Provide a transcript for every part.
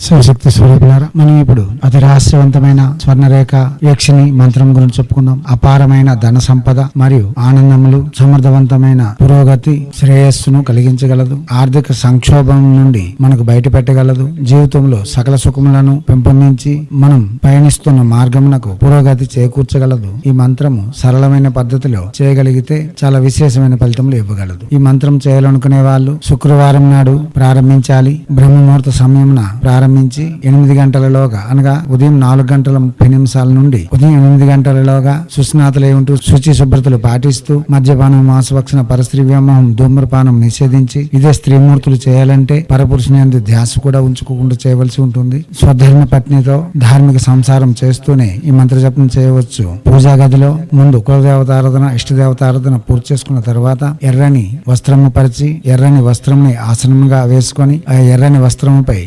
శివశక్తి స్వరూపులారా మనం ఇప్పుడు అతి రహస్యవంతమైన స్వర్ణరేఖ యక్షిని మంత్రం గురించి చెప్పుకుందాం అపారమైన ధన సంపద మరియు ఆనందములు సమర్థవంతమైన పురోగతి శ్రేయస్సును కలిగించగలదు. ఆర్థిక సంక్షోభం నుండి మనకు బయట పెట్టగలదు జీవితంలో సకల సుఖములను పెంపొందించి మనం పయనిస్తున్న మార్గమునకు పురోగతి చేకూర్చగలదు. ఈ మంత్రము సరళమైన పద్ధతిలో చేయగలిగితే చాలా విశేషమైన ఫలితములు ఇవ్వగలదు. ఈ మంత్రం చేయాలనుకునే వాళ్ళు శుక్రవారం నాడు ప్రారంభించాలి. బ్రహ్మముహూర్త సమయమున ప్రారంభించి ఎనిమిది గంటలలోగా అనగా ఉదయం నాలుగు గంటల ముప్పై నిమిషాల నుండి ఉదయం ఎనిమిది గంటలలోగా సుస్నాతలై ఉంటూ శుచి శుభ్రతలు పాటిస్తూ మద్యపానం మాంసభక్షణ పరస్త్రీ వ్యామోహం ధూమ్రపానం నిషేధించి ఇదే స్త్రీమూర్తులు చేయాలంటే పరపురుషుని అందు ధ్యాస కూడా ఉంచుకోకుండా చేయవలసి ఉంటుంది. స్వధర్మ పత్నితో ధార్మిక సంసారం చేస్తూనే ఈ మంత్ర జపం చేయవచ్చు. పూజా గదిలో ముందు కులదేవతారాధన ఇష్టదేవతారాధన పూర్తి చేసుకున్న తర్వాత ఎర్రని వస్త్రము పరిచి ఎర్రని వస్త్రంని ఆసనముగా వేసుకొని ఆ ఎర్రని వస్త్రముపై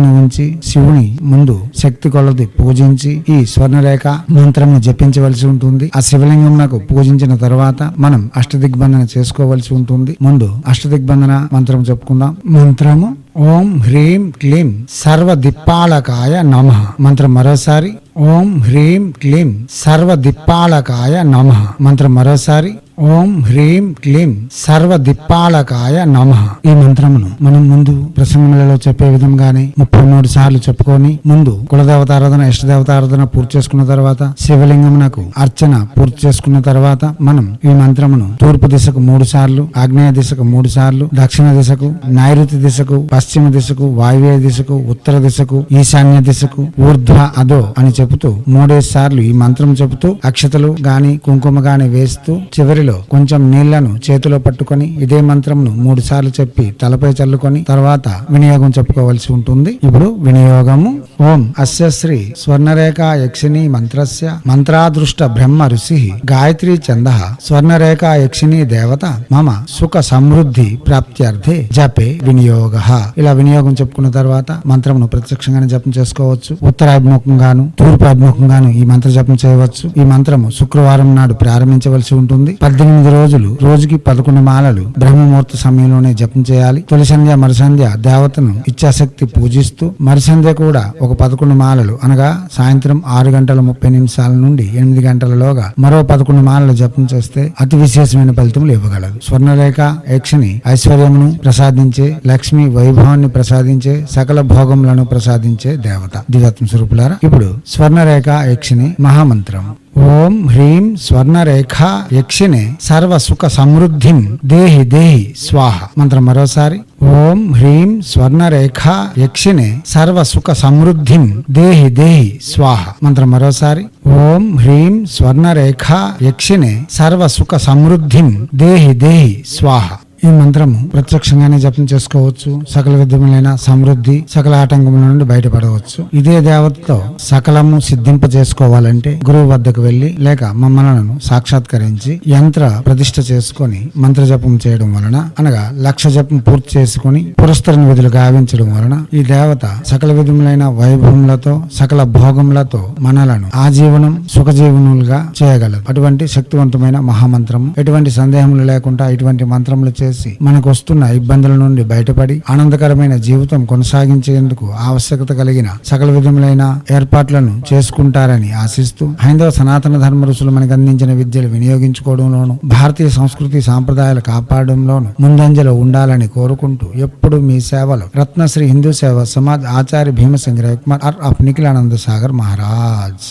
శివలింగంను ఉంచి శివుని ముందు శక్తి కొలది పూజించి ఈ స్వర్ణరేఖ మంత్రము జపించవలసి ఉంటుంది. ఆ శివలింగం నాకు పూజించిన తర్వాత మనం అష్టదిగ్బంధన చేసుకోవలసి ఉంటుంది. ముందు అష్టదిగ్బంధన మంత్రం చెప్పుకుందాం మంత్రము ఓం హ్రీం క్లీం సర్వ దిప్పాలకాయ నమ. మంత్రం మరోసారి. ఓం హ్రీం క్లీం సర్వ దిప్పాలకాయ నమ. మంత్రం మరోసారి ఓం హ్రీం క్లీం సర్వ దిప్పాలకాయ నమ. ఈ మంత్రమును మనం ముందు ప్రసంగములలో చెప్పే విధంగానే ముప్పై మూడు సార్లు చెప్పుకొని ముందు కులదేవతారాధన ఇష్టదేవతారాధన పూర్తి చేసుకున్న తర్వాత శివలింగమునకు అర్చన పూర్తి చేసుకున్న తర్వాత మనం ఈ మంత్రమును తూర్పు దిశకు మూడు సార్లు ఆగ్నేయ దిశకు మూడు సార్లు దక్షిణ దిశకు నైరుతి దిశకు పశ్చిమ దిశకు వాయువ్య దిశకు ఉత్తర దిశకు ఈశాన్య దిశకు ఊర్ధ్వ అదో అని చెప్పు చెబుతూ మూడేసి సార్లు ఈ మంత్రం చెబుతూ అక్షతలు గాని కుంకుమ గాని వేస్తూ చివరిలో కొంచెం నీళ్ళను చేతిలో పట్టుకొని ఇదే మంత్రంను మూడు సార్లు చెప్పి తలపై చల్లుకొని తర్వాత వినియోగం చెప్పుకోవలసి ఉంటుంది. ఇప్పుడు వినియోగము. ఓం అస్య శ్రీ స్వర్ణరేఖ యక్షిణీ మంత్రస్య మంత్రాదృష్ట బ్రహ్మ ఋషి గాయత్రి చంద స్వర్ణరేఖ యక్షిణీ దేవత మమ సుఖ సమృద్ధి ప్రాప్త్యర్థే జపే వినియోగ. ఇలా వినియోగం చెప్పుకున్న తర్వాత మంత్రమును ప్రత్యక్షంగానే జపం చేసుకోవచ్చు. ఉత్తరాభిముఖంగాను తూర్పు ఈ మంత్ర జపం చేయవచ్చు. ఈ మంత్రము శుక్రవారం నాడు ప్రారంభించవలసి ఉంటుంది. పద్దెనిమిది రోజులు రోజుకి పదకొండు మాలలు బ్రహ్మముహూర్త సమయంలోనే జపం చేయాలి. తొలి సంధ్య మరుసంధ్య దేవతను ఇచ్ఛాశక్తి పూజిస్తూ మరుసంధ్య కూడా ఒక పదకొండు మాలలు అనగా సాయంత్రం ఆరు గంటల ముప్పై నిమిషాల నుండి ఎనిమిది గంటలలోగా మరో పదకొండు మాలలు జపం చేస్తే అతి విశేషమైన ఫలితములు ఇవ్వగలదు స్వర్ణరేఖ యక్షిని ఐశ్వర్యమును ప్రసాదించే లక్ష్మి వైభవాన్ని ప్రసాదించే సకల భోగములను ప్రసాదించే దేవత. దివ్యాత్మ స్వరూపులారా ఇప్పుడు స్వర్ణరేఖ యక్షిని మహామంత్రం. ఓం హ్రీం స్వర్ణరేఖ యక్షిని సర్వ సుఖ సమృద్ధిం దేహి దేహి స్వాహ. మంత్రం మరోసారి. ఓం హ్రీం స్వర్ణరేఖ యక్షిని సర్వ సుఖ సమృద్ధిం దేహి దేహి స్వాహ. మంత్రం మరోసారి. ఓం హ్రీం స్వర్ణరేఖ యక్షిని సర్వ సుఖ సమృద్ధిం దేహి దేహి స్వాహ. ఈ మంత్రము ప్రత్యక్షంగానే జపం చేసుకోవచ్చు. సకల విధములైన సమృద్ధి సకల ఆటంకముల నుండి బయటపడవచ్చు. ఇదే దేవతతో సకలము సిద్ధింప చేసుకోవాలంటే గురువు వద్దకు వెళ్ళి లేక మమ్మలను సాక్షాత్కరించి యంత్ర ప్రతిష్ట చేసుకొని మంత్ర జపం చేయడం వలన అనగా లక్ష జపం పూర్తి చేసుకొని పురస్కరణ విధులు గావించడం వలన ఈ దేవత సకల విధములైన వైభవములతో సకల భోగములతో మనలను ఆజీవనం సుఖజీవనులుగా చేయగలదు. అటువంటి శక్తివంతమైన మహామంత్రము ఎటువంటి సందేహములు లేకుండా ఇటువంటి మంత్రములు చేసి మనకు వస్తున్న ఇబ్బందుల నుండి బయటపడి ఆనందకరమైన జీవితం కొనసాగించేందుకు ఆవశ్యకత కలిగిన సకల విధములైన ఏర్పాట్లను చేసుకుంటారని ఆశిస్తూ హైందవ సనాతన ధర్మ ఋషులు మనకు అందించిన విద్యలు వినియోగించుకోవడంలోను భారతీయ సంస్కృతి సాంప్రదాయాలు కాపాడంలోను ముందంజలో ఉండాలని కోరుకుంటూ ఎప్పుడు మీ సేవలో రత్నశ్రీ హిందూ సేవ సమాజ్ ఆచార్య భీమసింగ్ రవికుమార్ ఆర్ ఆఫ్ నిఖిలానంద సాగర్ మహారాజ్.